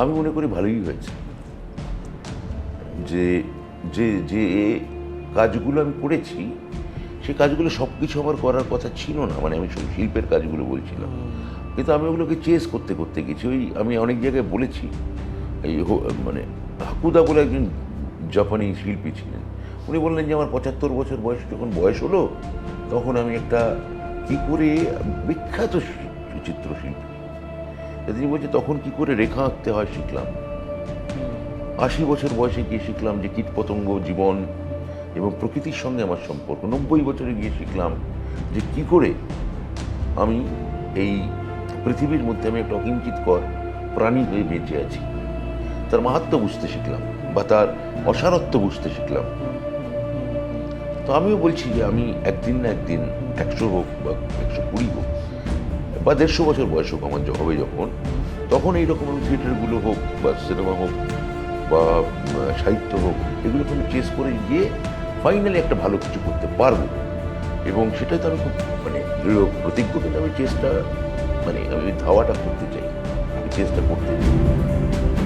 আমি মনে করি ভালোই হয়েছে। যে যে যে কাজগুলো আমি করেছি সে কাজগুলো সব কিছু আমার করার কথা ছিল না মানে আমি সব শিল্পের কাজগুলো বলছিলাম। কিন্তু আমি ওগুলোকে চেস করতে করতে গেছি। ওই আমি অনেক জায়গায় বলেছি এই মানে হাকুদা বলে একজন জাপানি শিল্পী ছিলেন। উনি বললেন যে আমার পঁচাত্তর বছর বয়স যখন বয়স হলো তখন আমি একটা কি করে বিখ্যাত চিত্রশিল্পী তিনি বলছে তখন কি করে রেখা আঁকতে হয়? শিখলাম। আশি বছর বয়সে গিয়ে শিখলাম যে কীটপতঙ্গ জীবন এবং প্রকৃতির সঙ্গে আমার সম্পর্ক। নব্বই বছরে গিয়ে শিখলাম যে কি করে আমি এই পৃথিবীর মধ্যে আমি একটা অকিঞ্চিত কর প্রাণী হয়ে বেঁচে আছি। তার মাহাত্ম বুঝতে শিখলাম বা তার অসারত্ব বুঝতে শিখলাম। তো আমিও বলছি যে আমি একদিন না একদিন একশো হোক বা একশো কুড়ি হোক বা দেড়শো বছর বয়স হোক আমার হবে যখন, তখন এই রকম থিয়েটারগুলো হোক বা সিনেমা হোক বা সাহিত্য হোক, এগুলোকে আমি চেস করে গিয়ে ফাইনালি একটা ভালো কিছু করতে পারব। এবং সেটাই তো আমি খুব মানে দৃঢ় প্রতিজ্ঞ কিন্তু আমি চেষ্টা মানে আমি ধাওয়াটা করতে চাই। আমি চেষ্টা করতে চাই।